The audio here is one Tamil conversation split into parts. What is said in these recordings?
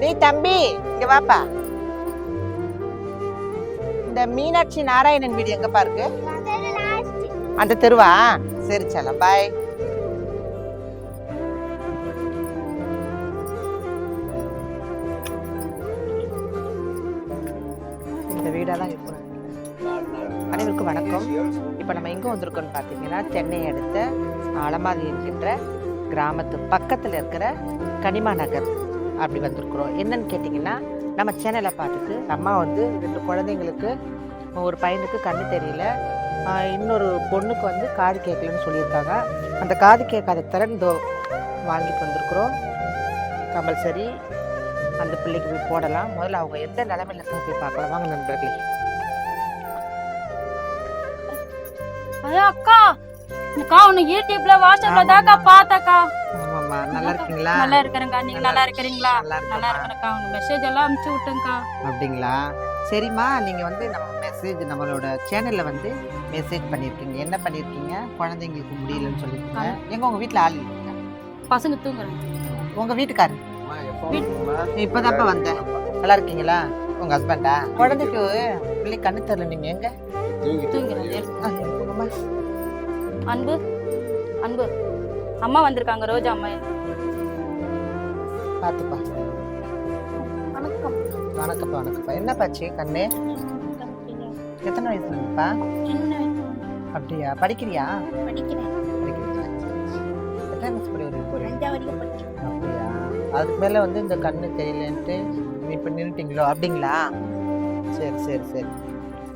டேய் தம்பி இங்க வாப்பா. இந்த மீனாட்சி நாராயணன் வீடு எங்க இருக்கு? அந்த தெருவா? சரி சலம் பாய் இந்த வீடெல்லாம் இருக்கும் அனைவருக்கும் வணக்கம். இப்போ நம்ம எங்கே வந்திருக்கோம்னு பார்த்தீங்கன்னா சென்னை அடுத்த ஆலமாதி என்கின்ற கிராமத்து பக்கத்தில் இருக்கிற கனிமா நகர். அப்படி வந்திருக்கிறோம். என்னன்னு கேட்டிங்கன்னா நம்ம சேனலை பார்த்துட்டு அம்மா வந்து ரெண்டு குழந்தைங்களுக்கு ஒரு பையனுக்கு கண்ணு தெரியல. இன்னொரு பொண்ணுக்கு வந்து காது கேட்கலன்னு சொல்லியிருக்காங்க. அந்த காது கேட்காத திறன் வாங்கிட்டு வந்திருக்கிறோம். கம்பல்சரி அந்த பிள்ளைக்கு போய் போடலாம். முதல்ல அவங்க எந்த நிலமையில இருக்காங்க போய் பார்க்கலாம். வாங்க நண்பர்களே. அக்கா அக்கா உன்னை யூடியூப்ல வாட்ஸ்அப்ல தாக்கா பார்த்தக்கா ஆமாம்மா நல்லா இருக்கீங்களா? நல்லா இருக்கிறேங்க நீங்க நல்லா இருக்கிறீங்களா? நல்லா நல்லா இருக்கேம்மா. இருக்கிறேக்கா உங்க மெசேஜ் எல்லாம் அனுப்பிச்சு விட்டேங்க்கா அப்படிங்களா? சரிம்மா நீங்கள் வந்து நம்ம மெசேஜ் நம்மளோட சேனலில் வந்து மெசேஜ் பண்ணியிருக்கீங்க என்ன பண்ணியிருக்கீங்க குழந்தைங்களுக்கு முடியலன்னு சொல்லியிருக்கீங்க எங்க உங்கள் வீட்டில் ஆள் இல்லைங்க பசங்க தூங்குறாங்க. உங்கள் வீட்டுக்காரு? இப்போதான்ப்பா வந்தேன். நல்லா இருக்கீங்களா? உங்கள் ஹஸ்பண்டா குழந்தைக்கு பிள்ளை கண்ணு தெரியல. நீங்கள் எங்க? அம்மா. அன்பு அன்பு. அம்மா வந்திருக்காங்க ரோஜா அம்மா. பார்த்துப்பா. வணக்கம் வணக்கம்ப்பா வணக்கம்ப்பா. என்னப்பாச்சு கண்ணு? எத்தனை வயசுல இருந்துப்பா அப்படியா? படிக்கிறியா? படிக்கிறேன். எத்தனை வயசு அப்படியா? அதுக்கு மேல வந்து இந்த கண்ணு தெரியலன்ட்டு இப்போ நின்றுட்டீங்களோ அப்படிங்களா? சரி சரி சரி.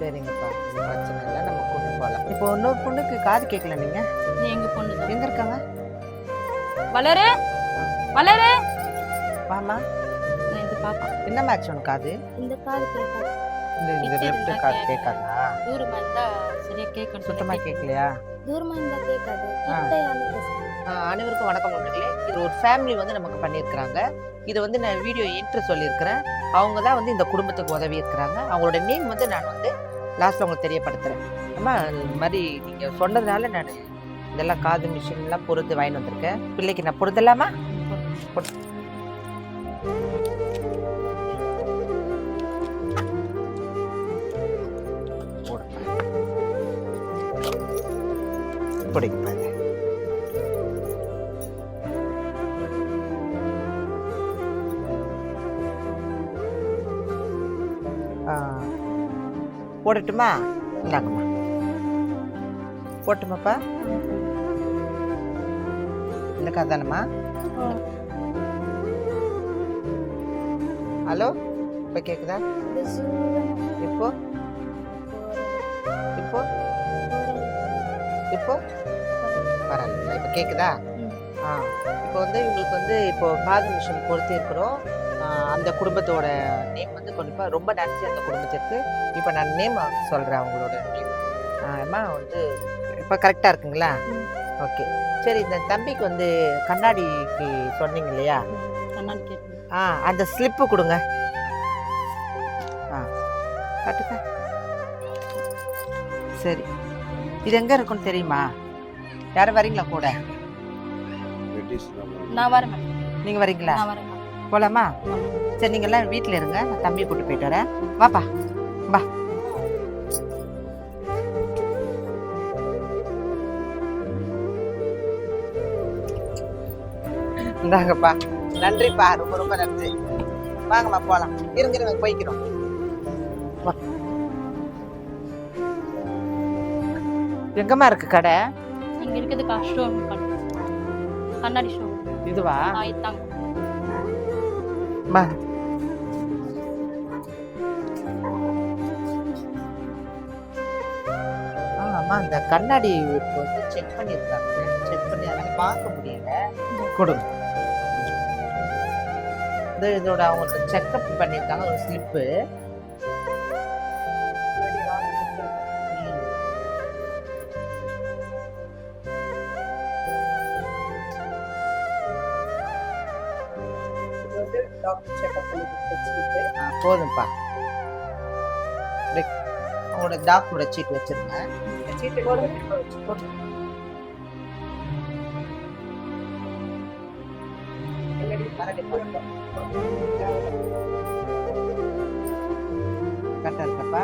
சரிங்கப்பா. பிரச்சனை இல்லை. நம்ம கொண்டு போகலாம். இப்போ இன்னொரு பொண்ணுக்கு காது கேட்கல நீங்க? இது எங்க பொண்ணு. எங்க இருக்காங்க? வளரு வளரு. வாமா இது பாப்பா. என்னமாச்சு உனக்கு காது இந்த காது கேட்காது இந்த லெஃப்ட் காது கேட்காது. தூரமா இருந்தா சரியா கேட்கணும் சுத்தமா கேட்கலையா? தூரமா இருந்தா கேட்காது. அனைவருக்கும் வணக்கம் நண்பர்களே. இது ஒரு ஃபேமிலி வந்து நமக்கு பண்ணியிருக்கிறாங்க. இதை வந்து நான் வீடியோ இன்ட்ரு சொல்லியிருக்கிறேன். அவங்க தான் வந்து இந்த குடும்பத்துக்கு உதவி இருக்கிறாங்க அவங்களோட நேம் வந்து நான் வந்து லாஸ்ட்டில் உங்களுக்கு தெரியப்படுத்துகிறேன் அம்மா இந்த மாதிரி நீங்கள் சொன்னதுனால நான் இதெல்லாம் காது மிஷின்லாம் பொருத்து வாங்கிட்டு வந்திருக்கேன் பிள்ளைக்கு நான் பொருத்தலாமா பொரு- போடட்டுமா? இந்தாங்க. போட்டுமாப்பா? இந்த கதானம்மா ஹலோ இப்போ கேட்குதா இப்போ? இப்போ? இப்போ? பரவாயில்ல இப்போ கேட்குதா ஆ இப்போ வந்து இவங்களுக்கு வந்து இப்போ காது மிஷின் பொறுத்து இருக்கிறோம். அந்த குடும்பத்தோட நேம் வந்து கண்டிப்பாக ரொம்ப நன்றி அந்த குடும்பத்திற்கு. இப்போ நான் நேம் சொல்கிறேன் அவங்களோட நேம் அம்மா வந்து இப்போ கரெக்டாக இருக்குங்களா. ஓகே சரி இந்த தம்பிக்கு வந்து கண்ணாடிக்கு சொன்னீங்க இல்லையா? ஆ அந்த ஸ்லிப்பு கொடுங்க. ஆ காட்டுங்க. சரி. இது எங்கே இருக்குன்னு தெரியுமா? யாரும் வரீங்களா கூட? நான் வரேன். நீங்கள் வரீங்களா. போலாமா? சரி நீங்க எல்லாம் வீட்ல இருங்க. நான் தம்பியை கூட்டு போயிட்டு வரேன். வாப்பா. வா. இந்தாங்கப்பா நன்றிப்பா. ரொம்ப ரொம்ப நன்றி. வாங்கம்மா போலாம். இருங்க போய்க்கிறோம். எங்கம்மா இருக்கு கடை? இங்க இருக்குது ஷோரூம் கண்ணாடி ஷோ இதுவா? அம்மா. ஆ, அம்மா இந்த கண்ணாடி வந்து செக் பண்ணியிருக்காங்க. செக் பண்ணி அதனால பார்க்க முடியல. கொடுங்க. இது இதோட அவங்களுக்கு செக்அப் பண்ணியிருக்காங்க ஒரு ஸ்லிப்பு போதும்ப்பா. உங்களோட டாக்டரோட சீட் வச்சிருங்க. சீட்டு போட்டு கரெக்டாக இருக்கப்பா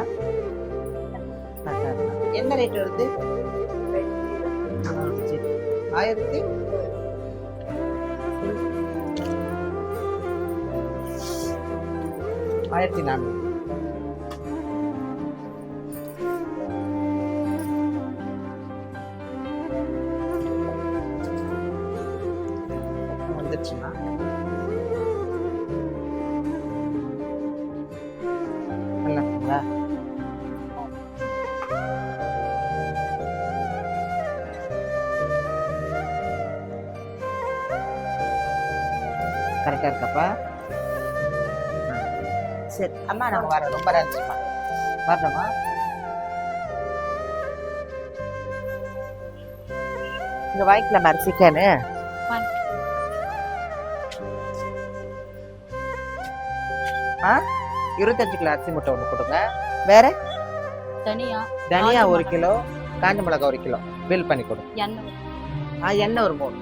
கரெக்டாக இருக்கா என்ன ரேட் வருது? ஆயிரத்தி? ஆயிரத்தி நானூறு. கரெக்டாக இருக்கப்பா. சரி அம்மா நாங்கள் வரோம் ரொம்ப நன்றிம்மா வரணுமா இங்கே வாங்கிக்கலாமா சிக்கனு ஆ? இருபத்தஞ்சு கிலோ அரிசி முட்டை ஒன்று கொடுங்க வேற? தனியா. தனியா ஒரு கிலோ காஞ்ச மிளகாய் ஒரு கிலோ. பில் பண்ணி கொடுங்க எண்ணெய். ஆ எண்ணெய் ஒரு மூணு.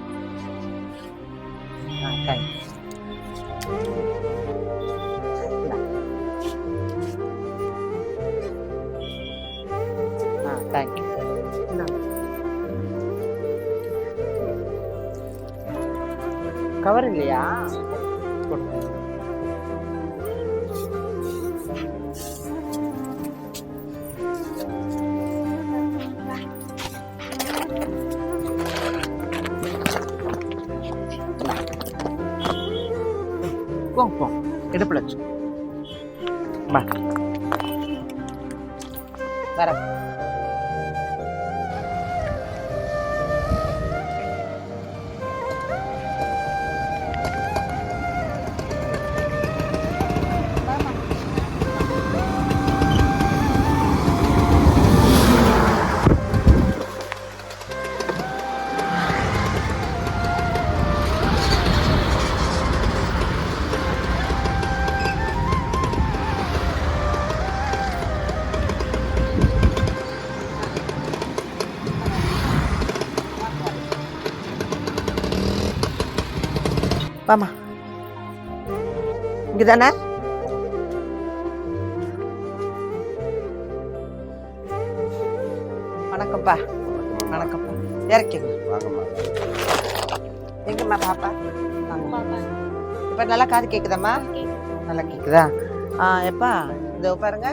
ஆ தேங்க்ஸ் தேங்க்யூ கவர் இல்லையா கொடுங்க போங்க போங்க இடுப்புல வச்சு வர வாமா. இங்கதானே? வணக்கம்ப்பா. வணக்கம்ப்பா. இறக்கிங்க எங்கம்மா பாப்பா? இப்போ நல்லா காது கேக்குதாம்மா? நல்லா கேக்குதா? ஆ எப்பா இதோ பாருங்க.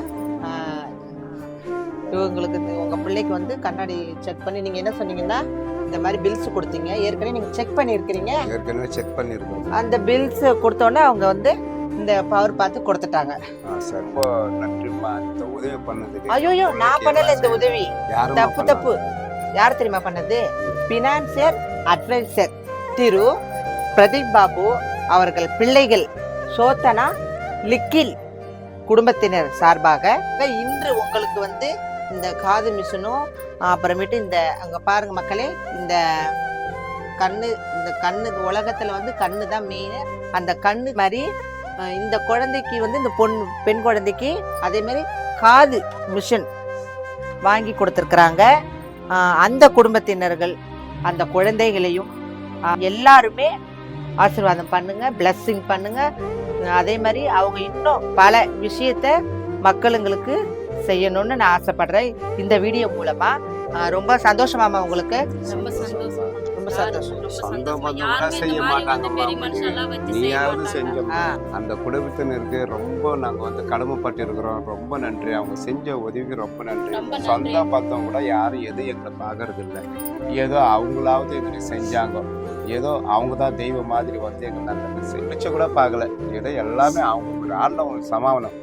இவங்களுக்கு இந்த- உங்க பிள்ளைக்கு வந்து கண்ணாடி செக் பண்ணி நீங்க என்ன சொன்னீங்கன்னா இந்த மாதிரி பில்ஸ் கொடுத்தீங்க. ஏற்கனவே நீங்க செக் பண்ணியிருக்கிறீங்க. ஏற்கனவே செக் பண்ணியிருக்கோம். அந்த பில்ஸ் கொடுத்தோன்னே அவங்க வந்து இந்த பவர் பார்த்து கொடுத்துட்டாங்க. ரொம்ப நன்றிம்மா இந்த உதவி பண்ணதுக்கு ஐயோ நான் பண்ணல இந்த உதவி. தப்பு? தப்பு. யார் தெரியுமா பண்ணது? பினான்சியர் அட்வைசர் திரு பிரதீப் பாபு அவர்கள் பிள்ளைகள் சோத்தனா லிக்கில் குடும்பத்தினர் சார்பாக. இன்று உங்களுக்கு வந்து இந்த காது மிஷினும் அப்புறமேட்டு இந்த அங்கே பாருங்க மக்களே இந்த கண்ணு இந்த கண்ணு உலகத்தில் வந்து கண்ணு தான் மெயின் அந்த கண்ணு மாதிரி இந்த குழந்தைக்கு வந்து இந்த பொண் பெண் குழந்தைக்கு அதே மாதிரி காது மிஷின் வாங்கி கொடுத்துருக்குறாங்க. அந்த குடும்பத்தினர்கள் அந்த குழந்தைகளையும் எல்லாருமே ஆசீர்வாதம் பண்ணுங்க பிளஸ்ஸிங் பண்ணுங்க. அதே மாதிரி அவங்க இன்னும் பல விஷயத்த மக்களுங்களுக்கு செய்யணும்னு நான் ஆசைப்படுறேன். இந்த வீடியோ மூலமா. ரொம்ப சந்தோஷமாமா உங்களுக்கு. ரொம்ப சந்தோஷம். ரொம்ப சந்தோஷம். ரொம்ப சொந்த சந்தோஷம். பந்தம் செய்ய நீயாவது மாட்டாங்க. செஞ்ச ஆ. அந்த குடும்பத்தினருக்கு ரொம்ப நாங்க வந்து கடமைப்பட்டிருக்கிறோம். ரொம்ப நன்றி. அவங்க செஞ்ச உதவிக்கு ரொம்ப நன்றி. ரொம்ப நன்றி. சொந்த பந்தம் கூட யாரும் எதுவும் எங்களை பார்க்கறது இல்லை ஏதோ அவங்களாவது எங்களுக்கு செஞ்சாங்க. ஏதோ அவங்க தான் தெய்வம் மாதிரி வந்து எங்களை அந்த செஞ்ச கூட பார்க்கல ஏதோ எல்லாமே அவங்க ஆண்டவங்களுக்கு சமாதானம்.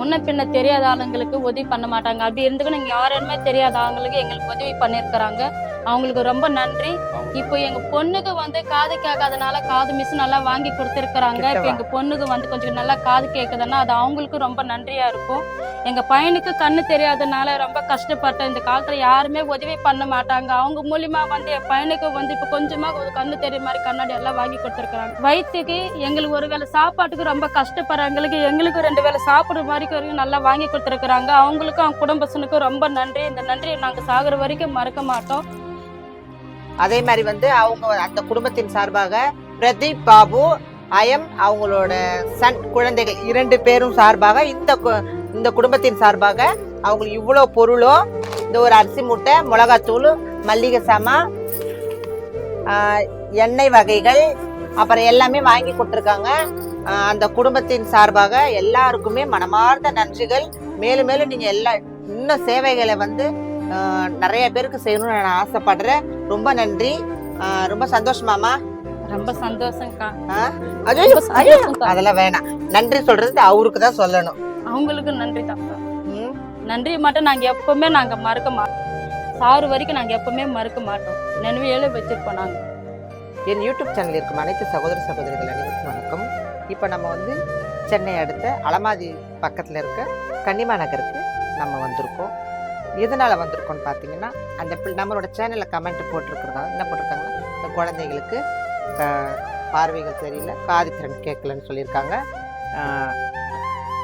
முன்ன பின்ன தெரியாத ஆளுங்களுக்கு உதவி பண்ண மாட்டாங்க. அப்படி இருந்துக்கணும் இங்கே யாருமே தெரியாத ஆளுங்களுக்கு எங்களுக்கு உதவி பண்ணிருக்கிறாங்க. அவங்களுக்கு ரொம்ப நன்றி. இப்போ எங்க பொண்ணுக்கு வந்து காது கேட்காதனால காது மிஷின் எல்லாம் வாங்கி கொடுத்துருக்குறாங்க. இப்போ எங்க பொண்ணுக்கு வந்து கொஞ்சம் நல்லா காது கேட்குதுன்னா அது அவங்களுக்கு ரொம்ப நன்றியா இருக்கும். எங்க பையனுக்கு கண்ணு தெரியாதனால ரொம்ப கஷ்டப்பட்டேன் இந்த காலத்துல யாருமே உதவி பண்ண மாட்டாங்க. அவங்க மூலியமா வந்து என் பையனுக்கு வந்து இப்போ கொஞ்சமா கண்ணு தெரிய மாதிரி கண்ணாடி எல்லாம் வாங்கி கொடுத்துருக்குறாங்க. வயிற்றுக்கு எங்களுக்கு ஒரு வேளை சாப்பாட்டுக்கு ரொம்ப கஷ்டப்படுறவங்களுக்கு எங்களுக்கு ரெண்டு வேளை சாப்பிடுற மாதிரி வரைக்கும் நல்லா வாங்கி கொடுத்துருக்குறாங்க. அவங்களுக்கும் அவங்க குடும்பத்தினருக்கும் ரொம்ப நன்றி. இந்த நன்றியை நாங்க சாகுற வரைக்கும் மறக்க மாட்டோம். அதே மாதிரி வந்து அவங்க அந்த குடும்பத்தின் சார்பாக பிரதீப் பாபு அயம் அவங்களோட சன் குழந்தைகள் இரண்டு பேரும் சார்பாக இந்த கு- இந்த குடும்பத்தின் சார்பாக அவங்களுக்கு இவ்வளோ பொருளோ இந்த ஒரு அரிசி மூட்டை மிளகாத்தூள் மல்லிகை சாமான் எண்ணெய் வகைகள் அப்புறம் எல்லாமே வாங்கி கொடுத்துருக்காங்க. அந்த குடும்பத்தின் சார்பாக எல்லாருக்குமே மனமார்ந்த நன்றிகள். மேலும் மேலும் நீங்கள் எல்லா இன்னும் சேவைகளை வந்து நிறைய பேருக்கு செய்யணும்னு நான் ஆசைப்படுறேன். ரொம்ப நன்றி. ரொம்ப சந்தோஷமாமா ரொம்ப சந்தோஷம்க்கா. சந்தோஷம்க்கா. அதெல்லாம் வேணாம். நன்றி சொல்றது அவருக்கு தான் சொல்லணும். அவங்களுக்கு நன்றி ம். நன்றி மட்டும் நாங்க எப்பவுமே நாங்க மறக்க மாட்டோம் சாறு வரைக்கும் நாங்க எப்பவுமே மறக்க மாட்டோம். நினைவையில வச்சிருப்போம் நாங்க. என் யூடியூப் சேனல் இருக்கும் அனைத்து சகோதர சகோதரிகள் அனைவருக்கும் வணக்கம். இப்போ நம்ம வந்து சென்னை அடுத்த அலமாதி பக்கத்தில் இருக்க கன்னிமா நகருக்கு நம்ம வந்திருக்கோம். எதனால் வந்திருக்கோம்னு பார்த்தீங்கன்னா அந்த நம்மளோட சேனலில் கமெண்ட் போட்டிருக்கிறதாங்க என்ன போட்டிருக்காங்கன்னா இந்த குழந்தைங்களுக்கு பார்வைகள் தெரியல காது திறன் கேட்கலன்னு சொல்லியிருக்காங்க.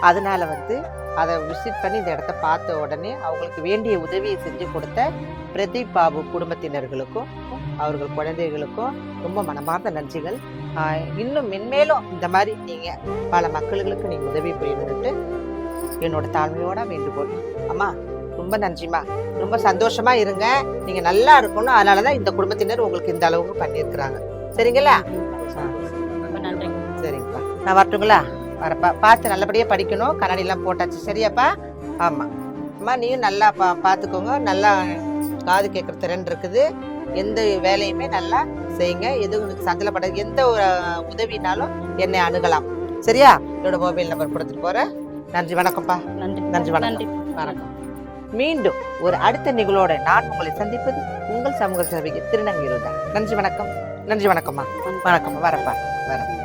அதனால் வந்து அதை விசிட் பண்ணி இந்த இடத்த பார்த்த உடனே அவங்களுக்கு வேண்டிய உதவியை செஞ்சு கொடுத்த பிரதீப் பாபு குடும்பத்தினர்களுக்கும் அவர்கள் குழந்தைகளுக்கும் ரொம்ப மனமார்ந்த நன்றிகள். இன்னும் மென்மேலும் இந்த மாதிரி நீங்கள் பல மக்களுக்கு நீங்கள் உதவி புரியணுன்ட்டு என்னோட தாழ்மையோட வேண்டுகோள். அம்மா ரொம்ப நன்றிம்மா. ரொம்ப சந்தோஷமா இருங்க. நீங்க நல்லா இருக்கணும். அதனாலதான் இந்த குடும்பத்தினர் உங்களுக்கு இந்த அளவுக்கு பண்ணியிருக்கிறாங்க. சரிங்களா? ரொம்ப நன்றி. சரிங்கப்பா. நான் வரட்டுங்களா? வரப்பா. பார்த்து நல்லபடியா படிக்கணும். கண்ணாடி எல்லாம் போட்டாச்சு. சரியாப்பா? ஆமா. அம்மா நீயும் நல்லா பா பார்த்துக்கோங்க நல்லா காது கேட்குற திறன் இருக்குது. எந்த வேலையுமே நல்லா செய்யுங்க. எதுவும் உங்களுக்கு சந்தலப்பட எந்த ஒரு உதவினாலும் என்னை அணுகலாம். சரியா? என்னோட மொபைல் நம்பர் கொடுத்துட்டு போறேன். நன்றி. வணக்கம்ப்பா. நன்றி. நன்றி. வணக்கம். வணக்கம். மீண்டும் ஒரு அடுத்த நிகழோட நான் உங்களை சந்திப்பது உங்கள் சமூக சேவைக்கு திருநங்கையில் நன்றி வணக்கம். நன்றி வணக்கம்மா. வணக்கம்மா. வரப்பா. வரப்பா.